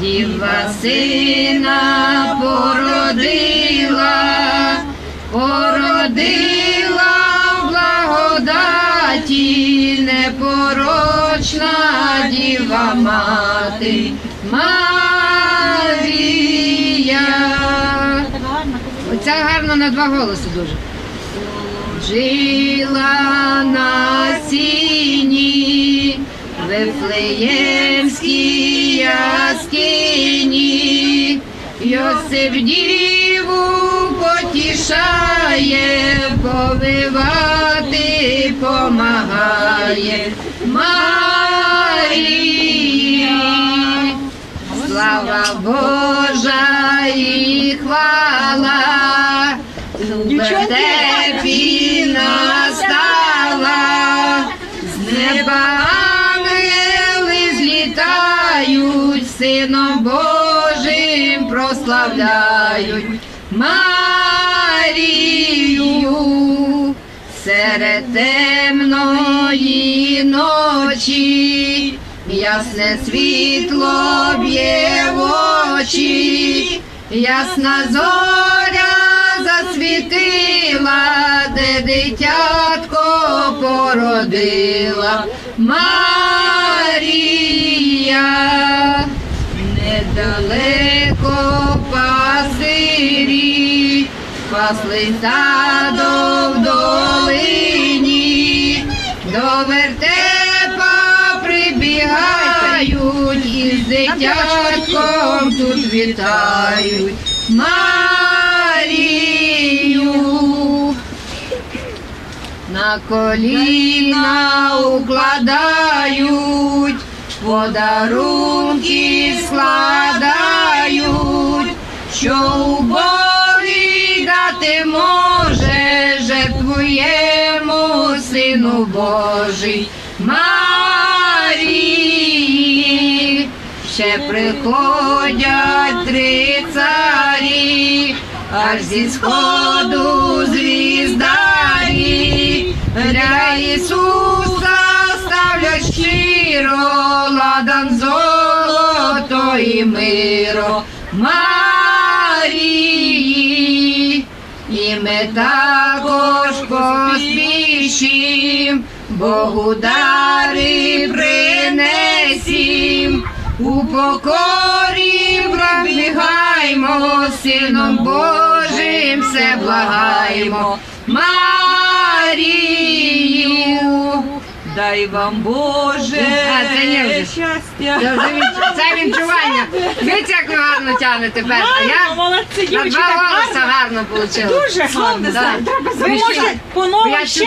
Діва сина породила, породила благодаті непорочна діва мати Марія. Оця гарно на два голоси дуже. Жила на сіні Вифлеємській яскині, Йосип діву потішає, повивати помагає Марії. Слава Божа і хвала, у вертепі настала, з неба злітають, Сином Божим прославляють Марію. Серед темної ночі ясне світло б'є в очі, ясна зоря засвітила, де дитятко породила Марія. Пасирі, пасли стадо в долині, до вертепа прибігають і з дитятком тут вітають Марію. На коліна укладають, подарунки складають, що убогий дати може, жертвуємо Сину Божий Марії. Ще приходять три царі, аж зі сходу звіздарі, для Ісуса ставлять щиро, ладан золото і миро також поспішим, Богу дари принесім, у покорі пробігаймо, Сином Божим все благаймо, Марію. Дай вам Боже А, це не вже. щастя. Це вже від- Це відчування. Дивіться, як ви гарно тягнете тепер. А я молодці, на дівчата, два голоса гарно. вийшло. Дуже гарно. Да. Ви Ви можете по новому Я ще чудово